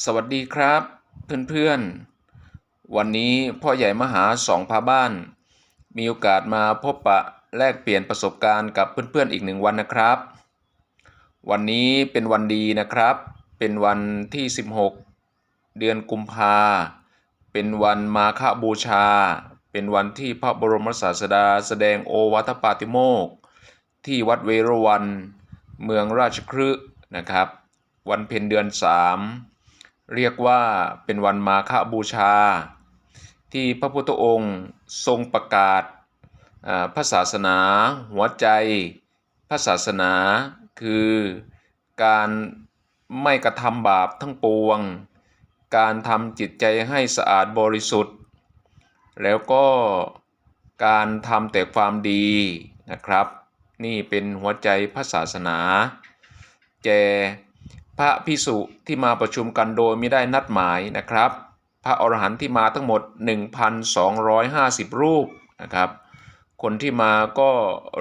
สวัสดีครับเพื่อนๆ วันนี้พ่อใหญ่มหาสองพาบ้าน มีโอกาสมาพบปะแลกเปลี่ยนประสบการณ์กับเพื่อนๆอีกหนึ่งวันนะครับ วันนี้เป็นวันดีนะครับ เป็นวันที่ 16 เดือนกุมภาเป็นวันมาฆบูชา เป็นวันที่พระบรมศาสดาแสดงโอวัตปาติโมกที่วัดเวรวัน เมืองราชคฤห์นะครับ วันเพ็ญเดือนสาม เรียกว่าเป็นวันมาฆบูชา ที่พระพุทธองค์ทรงประกาศพระศาสนา หัวใจ พระศาสนาคือการไม่กระทำบาปทั้งปวง การทำจิตใจให้สะอาดบริสุทธิ์ แล้วก็การทำแต่ความดีนะครับ นี่เป็นหัวใจพระศาสนา แจ พระพิสุที่มาประชุมกันโดยไม่ได้นัดหมายนะครับ พระอรหันต์ที่มาทั้งหมด 1,250 รูปนะครับ คนที่มาก็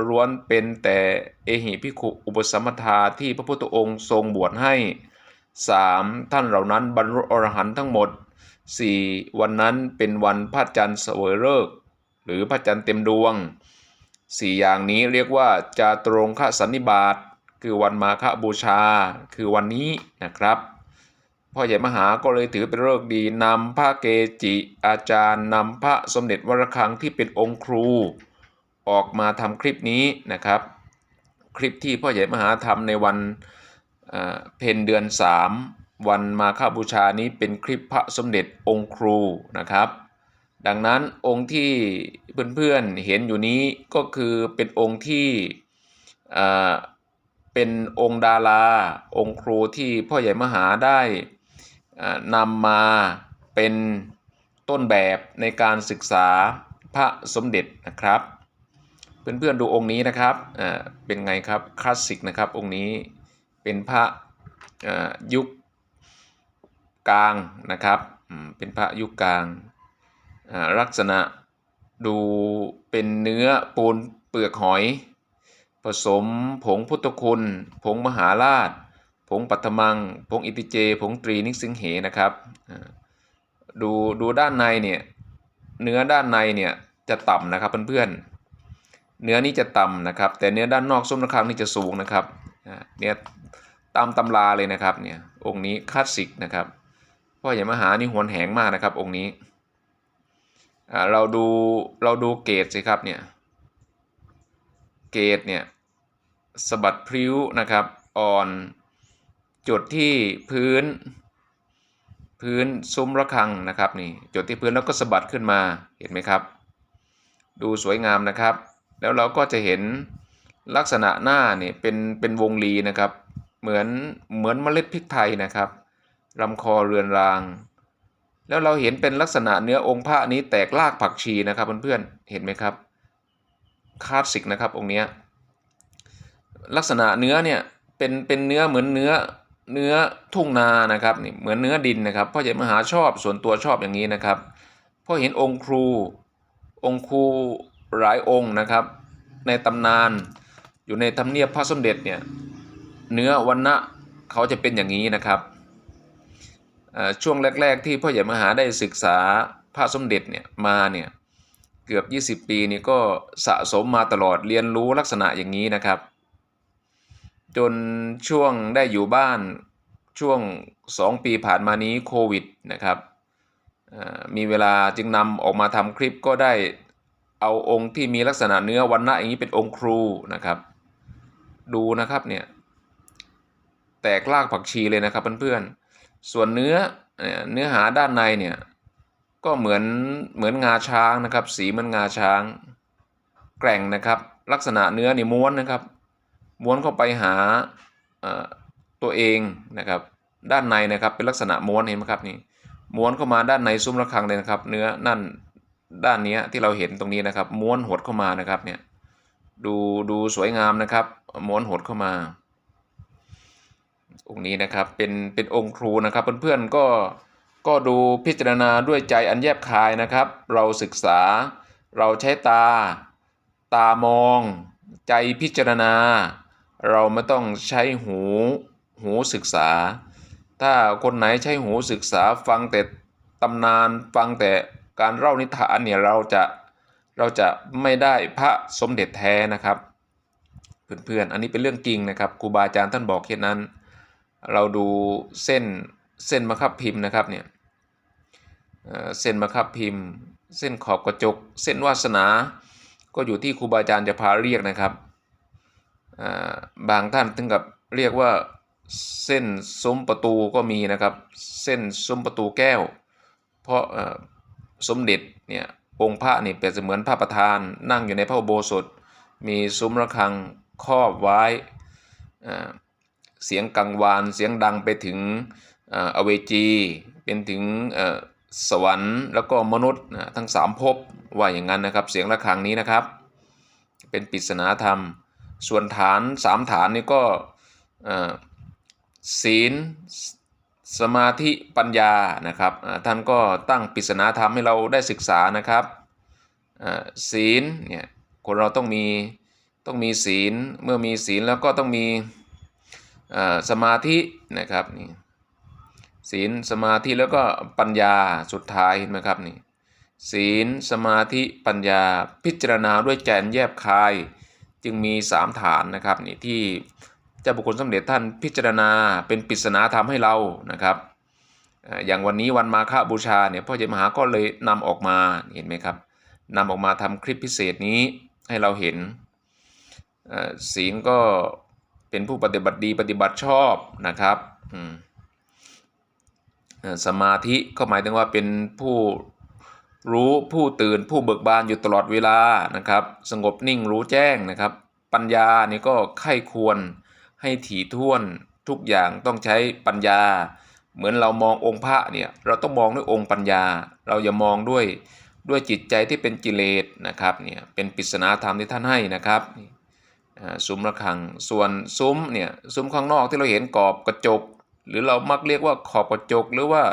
ล้วนเป็นแต่เอหิภิขุอุปสัมทาที่พระพุทธองค์ทรงบวชให้ 3. ท่านเหล่านั้นบรรลุอรหันต์ทั้งหมด 4. วันนั้นเป็นวันพระจันทร์เสวยฤกษ์หรือพระจันทร์เต็มดวง 4 อย่างนี้เรียกว่าจาตรงคสันนิบาต คือวันมาฆบูชา คือวันนี้นะครับ พ่อใหญ่มหาก็เลยถือเป็นฤกษ์ดีนำพระเกจิอาจารย์นำพระสมเด็จวรคังที่เป็นองค์ครู ออกมาทำคลิปนี้นะครับ คลิปที่พ่อใหญ่มหาทำในวันเพ็ญเดือน 3 วันมาฆบูชานี้เป็นคลิปพระสมเด็จองค์ครูนะครับ ดังนั้นองค์ที่เพื่อนๆเห็นอยู่นี้ก็คือเป็นองค์ที่ เป็นองค์ดารา องค์ครูที่พ่อใหญ่มหาได้นำมาเป็นต้นแบบในการศึกษาพระสมเด็จนะครับ เพื่อนๆดูองค์นี้นะครับเป็นไงครับคลาสสิกนะครับองค์นี้เป็นพระยุคกลางนะครับเป็นพระยุคกลางลักษณะดูเป็นเนื้อปูนเปลือกหอย ผสมผงพุทธคุณ ผงมหาราช ผงปัทมัง ผงอิติเจ ผงตรีนิสิงเหนะครับดูดูด้านในเนี่ยเนื้อด้านในเนี่ยจะต่ำนะครับเพื่อนๆเนื้อนี้จะต่ำนะครับ แต่เนื้อด้านนอกส้มระฆังนี่จะสูงนะครับเนี่ยตามตำราเลยนะครับเนี่ยองค์นี้คลาสสิกนะครับพ่อใหญ่มหานี่หวนแหงมากนะครับองค์นี้เราดูเราดูเกรดสิครับเนี่ย เกรดเนี่ยสะบัดพริ้วนะครับอ่อนจุดที่พื้น พื้นซุ้มระฆังนะครับนี่จุดที่พื้นแล้วก็สะบัดขึ้นมาเห็นไหมครับ ดูสวยงามนะครับ แล้วเราก็จะเห็นลักษณะหน้าเนี่ยเป็นเป็นวงรีนะครับ เหมือนเหมือนเมล็ดพริกไทยนะครับลำคอเรือนราง แล้วเราเห็นเป็นลักษณะเนื้อองค์พระนี้แตกรากผักชีนะครับเพื่อนๆเห็นไหมครับ คลาสสิกนะครับองค์นี้ลักษณะเนื้อเนี่ยเป็นเป็นเนื้อเหมือนเนื้อเนื้อทุ่งนานะครับนี่เหมือนเนื้อดินนะครับพ่อใหญ่มหาชอบส่วนตัวชอบอย่างนี้นะครับพ่อเห็นองค์ครูองค์ครูหลายองค์นะครับ ในตำนานอยู่ในทำเนียบพระสมเด็จเนี่ยเนื้อวันนะเขาจะเป็นอย่างนี้นะครับช่วงแรก ๆ ที่พ่อใหญ่มหาได้ศึกษาพระสมเด็จเนี่ยมาเนี่ย เกือบ 20 ปีนี่ก็สะสมมาตลอดเรียนรู้ลักษณะอย่างนี้นะครับ จนช่วงได้อยู่บ้านช่วง 2 ปีผ่านมานี้โควิดนะครับมีเวลาจึงนำออกมาทำคลิปก็ได้เอาองค์ที่มีลักษณะเนื้อวันนะอย่างนี้เป็นองค์ครูนะครับ ดูนะครับเนี่ยแตกรากผักชีเลยนะครับเพื่อนๆส่วนเนื้อเนื้อหาด้านในเนี่ย ก็เหมือนเหมือนงาช้างนะครับ สีเหมันงาช้าง แกร่งนะครับ ลักษณะเนื้อนี่ม้วนนะครับ ม้วนเข้าไปหาตัวเองนะครับ ด้านในนะครับเป็นลักษณะม้วนเห็นไหมครับนี่ม้วนเข้ามาด้านในซุ้มระฆังเลยนะครับ เนื้อนั่นด้านนี้ที่เราเห็นตรงนี้นะครับ ม้วนหดเข้ามานะครับเนี่ยดูดูสวยงามนะครับ ม้วนหดเข้ามา องค์นี้นะครับเป็นเป็นองค์ครูนะครับเพื่อนๆก็ ก็ดูพิจารณาด้วยใจอันแยบคายนะครับ เราศึกษา เราใช้ตา ตามอง ใจพิจารณา เราไม่ต้องใช้หู หูศึกษา ถ้าคนไหนใช้หูศึกษาฟังแต่ตำนานฟังแต่การเล่านิทานเนี่ยเราจะเราจะไม่ได้พระสมเด็จแท้นะครับ เพื่อนๆ อันนี้เป็นเรื่องจริงนะครับครูบาอาจารย์ท่านบอกแค่นั้น เราดูเส้น เส้นมะคับพิมพ์นะครับเนี่ยเเส้นมะคับพิมพ์ เส้นขอบกระจก เส้นวาสนา ก็อยู่ที่ครูบาอาจารย์จะพาเรียกนะครับบางท่านถึงกับเรียกว่าเส้นซุ้มประตูก็มีนะครับ เส้นซุ้มประตูแก้ว เพราะสมเด็จเนี่ยองค์พระนี่เปรียบเสมือนพระประธาน นั่งอยู่ในพระโบสถมีซุ้มระฆังครอบไว้เสียงกังวานเสียงดังไปถึง อเวจีเป็นถึงสวรรค์แล้วก็มนุษย์ทั้งสามภพว่าอย่างนั้นนะครับ เสียงระฆังนี้นะครับ เป็นปริศนาธรรม ส่วนฐานสามฐานนี้ก็ศีลสมาธิปัญญานะครับท่านก็ตั้งปริศนาธรรมให้เราได้ศึกษานะครับศีลเนี่ยคนเราต้องมีต้องมีศีลเมื่อมีศีลแล้วก็ต้องมีสมาธินะครับนี่ ศีลสมาธิแล้วก็ปัญญาสุดท้ายเห็นไหมครับนี่ศีลสมาธิปัญญาพิจารณาด้วยใจนแยบคาย จึงมีสามฐานนะครับนี่ที่เจ้าบุคคลสมเด็จท่านพิจารณาเป็นปริศนาธรรมให้เรานะครับ อย่างวันนี้วันมาฆบูชาเนี่ยพ่อเจมหาก็เลยนำออกมาเห็นไหมครับนำออกมาทำคลิปพิเศษนี้ให้เราเห็นศีลก็เป็นผู้ปฏิบัติดีปฏิบัติชอบนะครับอืม สมาธิก็หมายถึงว่าเป็นผู้รู้ผู้ตื่นผู้เบิกบานอยู่ตลอดเวลานะครับ สงบนิ่งรู้แจ้งนะครับ ปัญญานี่ก็ไข้ควรให้ถี่ถ้วนทุกอย่างต้องใช้ปัญญา เหมือนเรามององค์พระเนี่ยเราต้องมองด้วยองค์ปัญญา เราอย่ามองด้วยด้วยจิตใจที่เป็นกิเลสนะครับเนี่ยเป็นปริศนาธรรมที่ท่านให้นะครับซุ้มระฆังส่วนซุ้มเนี่ยซุ้มข้างนอกที่เราเห็นกรอบกระจก หรือเรามักเรียกว่าขอบกระจก หรือว่า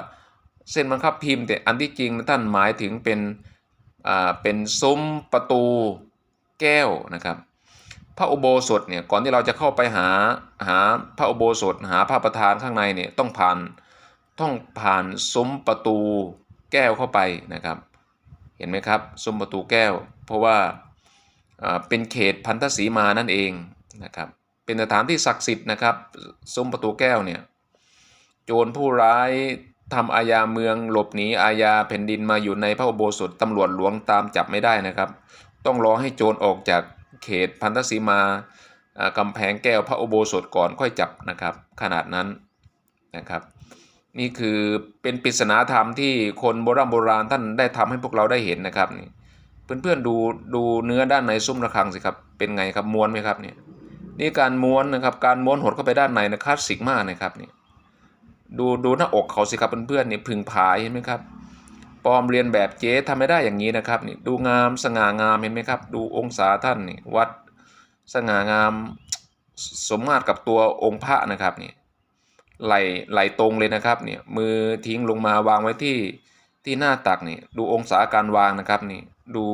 เส้นบังคับพิมพ์ แต่อันที่จริงท่านหมายถึงเป็นอ่าเป็นซุ้มประตูแก้วนะครับ พระอุโบสถเนี่ยก่อนที่เราจะเข้าไปหาหาพระอุโบสถ หาพระประธานข้างในเนี่ยต้องผ่านต้องผ่านซุ้มประตูแก้วเข้าไปนะครับ เห็นไหมครับซุ้มประตูแก้ว เพราะว่าอ่าเป็นเขตพันธสีมานั่นเองนะครับเป็นสถานที่ศักดิ์สิทธิ์นะครับซุ้มประตูแก้วเนี่ย โจรผู้ร้ายทำอาญาเมืองหลบหนีอาญาแผ่นดินมาอยู่ในพระอุโบสถตำรวจหลวงตามจับไม่ได้นะครับ ต้องรอให้โจรออกจากเขตพันธสีมากำแพงแก้วพระอุโบสถก่อนค่อยจับนะครับ ขนาดนั้นนะครับ นี่คือเป็นปริศนาธรรมที่คนโบราณโบราณท่านได้ทำให้พวกเราได้เห็นนะครับนี่เพื่อนๆดูดูเนื้อด้านในซุ้มระฆังสิครับเป็นไงครับม้วนไหมครับเนี่ยนี่การม้วนนะครับการม้วนหดเข้าไปด้านในนะคลาสสิกมากนะครับนี่ ดูดูหน้าอกเขาสิครับเพื่อนๆนี่พึงผายเห็นไหมครับปลอมเรียนแบบเจ๊ทำไม่ได้อย่างนี้นะครับนี่ดูงามสง่างามเห็นไหมครับ ดูองศาท่านนี่วัดสง่างามสมมาตรกับตัวองค์พระนะครับนี่ไหลไหลตรงเลยนะครับเนี่ยมือทิ้งลงมาวางไว้ที่ที่หน้าตักนี่ดูองศาการวางนะครับนี่ดู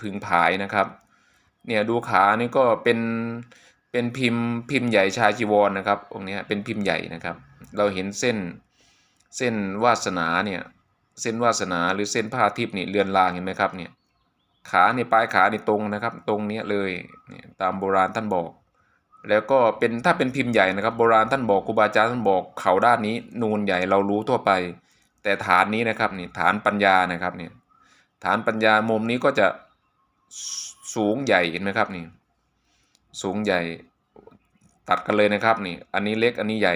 ผึงผายนะครับเนี่ยดูขานี่ก็เป็นเป็นพิมพ์พิมพ์ใหญ่ชายจีวรนะครับองค์นี้เป็นพิมพ์ใหญ่นะครับ เราเห็นเส้นเส้นวาสนาเนี่ยเส้นวาสนาหรือเส้นผ้าทิพย์นี่เรือนรางเห็นไหมครับเนี่ยขาเนี่ยปลายขานี่ตรงนะครับ ตรงเนี้ยเลยเนี่ยตามโบราณท่านบอก แล้วก็เป็นถ้าเป็นพิมพ์ใหญ่นะครับโบราณท่านบอกครูบาอาจารย์ท่านบอกเขาด้านนี้นูนใหญ่เรารู้ทั่วไป แต่ฐานนี้นะครับนี่ฐานปัญญานะครับนี่ฐานปัญญามุมนี้ก็จะสูงใหญ่เห็นไหมครับนี่สูงใหญ่ตัดกันเลยนะครับนี่อันนี้เล็กอันนี้ใหญ่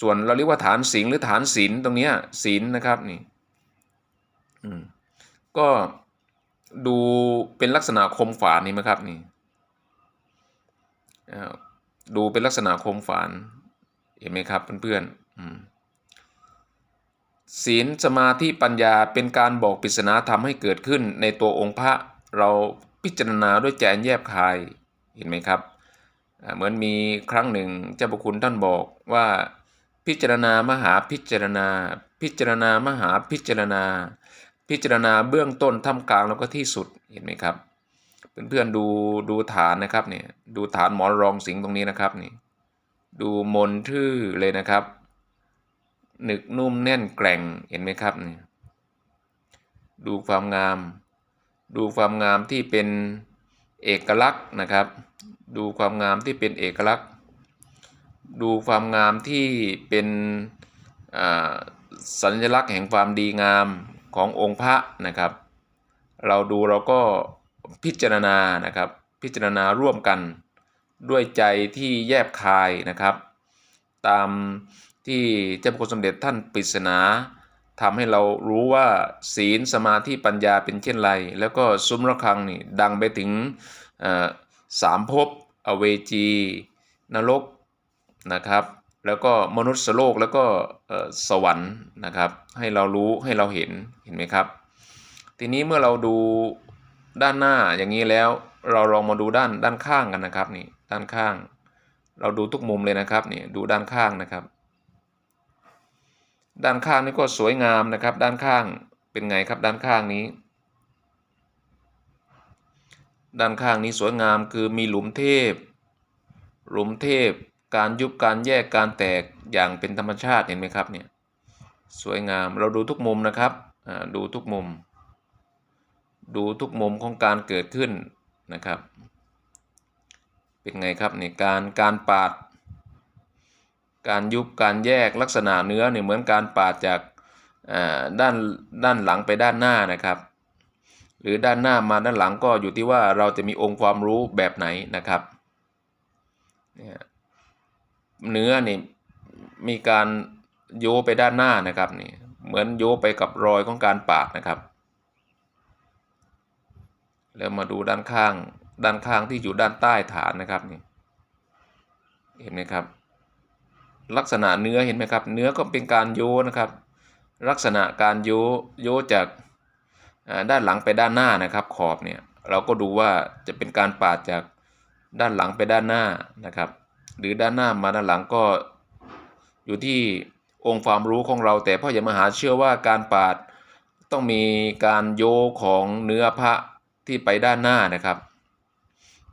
ส่วนเราเรียกว่าฐานสิงหรือฐานศีลตรงนี้ศีลนะครับนี่อืมก็ดูเป็นลักษณะคมฝานี่ไหมครับนี่อ่าดูเป็นลักษณะคมฝานเห็นไหมครับเพื่อนๆอืมศีลสมาธิปัญญาเป็นการบอกปริศนาธรรมให้เกิดขึ้นในตัวองค์พระเราพิจารณาด้วยใจนแยบคายเห็นไหมครับอ่าเหมือนมีครั้งหนึ่งเจ้าพระคุณท่านบอกว่า พิจารณามหาพิจารณา พิจารณามหาพิจารณา พิจารณาเบื้องต้นท่ามกลางแล้วก็ที่สุดเห็นไหมครับ เพื่อนๆดูดูฐานนะครับเนี่ยดูฐานหมอนรองสิงตรงนี้นะครับนี่ดูมนทื่อเลยนะครับ หนึกนุ่มแน่นแกร่งเห็นไหมครับนี่ดูความงาม ดูความงามที่เป็นเอกลักษณ์นะครับ ดูความงามที่เป็นเอกลักษณ์ ดูความงามที่เป็นสัญลักษณ์แห่งความดีงามขององค์พระนะครับ เราดูเราก็พิจารณานะครับ พิจารณาร่วมกันด้วยใจที่แยบคายนะครับ ตามที่เจ้าพระคุณสมเด็จท่านปริศนาทำให้เรารู้ว่าศีลสมาธิปัญญาเป็นเช่นไร แล้วก็ซุ้มระฆังนี่ดังไปถึงสามภพอเวจี นรก นะครับ แล้วก็มนุษย์โลกแล้วก็สวรรค์นะครับ ให้เรารู้ให้เราเห็นเห็นไหมครับ ทีนี้เมื่อเราดูด้านหน้าอย่างนี้แล้ว เราลองมาดูด้านด้านข้างกันนะครับนี่ด้านข้าง เราดูทุกมุมเลยนะครับนี่ดูด้านข้างนะครับ ด้านข้างนี่ก็สวยงามนะครับ ด้านข้างเป็นไงครับด้านข้างนี้ด้านข้างนี้สวยงามคือมีหลุมเทพ หลุมเทพ การยุบการแยกการแตกอย่างเป็นธรรมชาติเห็นไหมครับเนี่ยสวยงามเราดูทุกมุมนะครับดูทุกมุม ดูทุกมุมของการเกิดขึ้นนะครับ เป็นไงครับนี่การการปาด การยุบการแยกลักษณะเนื้อเนี่ยเหมือนการปาดจากด้านด้านหลังไปด้านหน้านะครับ หรือด้านหน้ามาด้านหลังก็อยู่ที่ว่าเราจะมีองค์ความรู้แบบไหนนะครับเนี่ย เนื้อนี่มีการโยไปด้านหน้านะครับนี่เหมือนโยไปกับรอยของการปาดนะครับ แล้วมาดูด้านข้างด้านข้างที่อยู่ด้านใต้ฐานนะครับนี่เห็นไหมครับ ลักษณะเนื้อเห็นไหมครับ เนื้อก็เป็นการโยนะครับ ลักษณะการโยโยจากด้านหลังไปด้านหน้านะครับ ขอบเนี่ยเราก็ดูว่าจะเป็นการปาดจากด้านหลังไปด้านหน้านะครับ หรือด้านหน้ามาด้านหลังก็อยู่ที่องค์ความรู้ของเรา แต่พ่อใหญ่มหาเชื่อว่าการปาดต้องมีการโยของเนื้อพระที่ไปด้านหน้านะครับ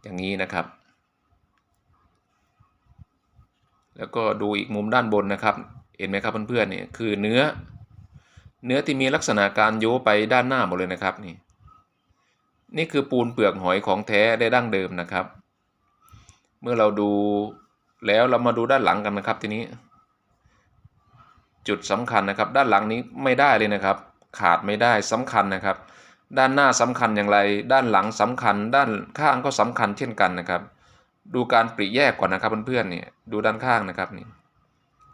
อย่างนี้นะครับ แล้วก็ดูอีกมุมด้านบนนะครับ เห็นไหมครับเพื่อนๆเนี่ยคือเนื้อ เนื้อที่มีลักษณะการโยไปด้านหน้าหมดเลยนะครับนี่นี่คือปูนเปลือกหอยของแท้ได้ดั้งเดิมนะครับ เมื่อเราดู แล้วเรามาดูด้านหลังกันนะครับทีนี้ จุดสำคัญนะครับ ด้านหลังนี้ไม่ได้เลยนะครับ ขาดไม่ได้สำคัญนะครับ ด้านหน้าสำคัญอย่างไร ด้านหลังสำคัญ ด้านข้างก็สำคัญเช่นกันนะครับ ดูการปริแยกก่อนนะครับเพื่อนๆเนี่ยดูด้านข้างนะครับนี่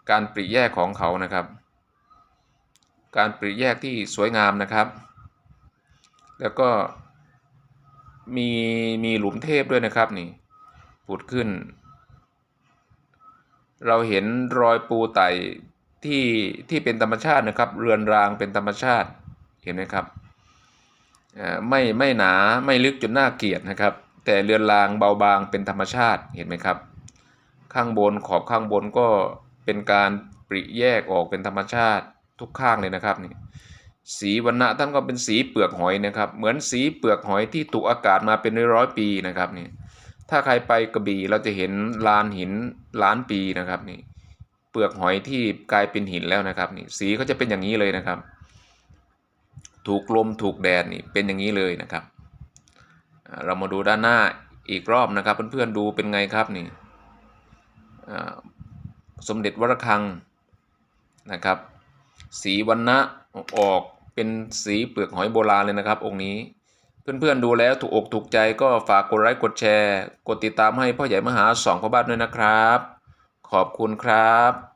การปริแยกของเขานะครับ การปริแยกที่สวยงามนะครับ แล้วก็มีมีหลุมเทพด้วยนะครับนี่ผุดขึ้น เราเห็นรอยปูไต่ที่ที่เป็นธรรมชาตินะครับ เรือนรางเป็นธรรมชาติเห็นไหมครับอ่าไม่ไม่หนาไม่ลึกจนน่าเกลียดนะครับ แต่เรือนรางเบาบางเป็นธรรมชาติเห็นไหมครับ ข้างบนขอบข้างบนก็เป็นการปริแยกออกเป็นธรรมชาติทุกข้างเลยนะครับนี่สีวรรณะท่านก็เป็นสีเปลือกหอยนะครับ เหมือนสีเปลือกหอยที่ถูกอากาศมาเป็นร้อยๆปีนะครับนี่ ถ้าใครไปกระบี่เราจะเห็นลานหินล้านปีนะครับนี่เปลือกหอยที่กลายเป็นหินแล้วนะครับนี่สีเขาจะเป็นอย่างนี้เลยนะครับ ถูกลมถูกแดดนี่เป็นอย่างนี้เลยนะครับ เรามาดูด้านหน้าอีกรอบนะครับ เพื่อนๆดูเป็นไงครับนี่สมเด็จวรคังนะครับ สีวันนะออกเป็นสีเปลือกหอยโบราณเลยนะครับ องค์นี้ เพื่อนๆดูแล้วถูกอกถูกใจก็ฝากกดไลค์กดแชร์ กดติดตามให้พ่อใหญ่มหาสองพ่อบ้านด้วยนะครับ ขอบคุณครับ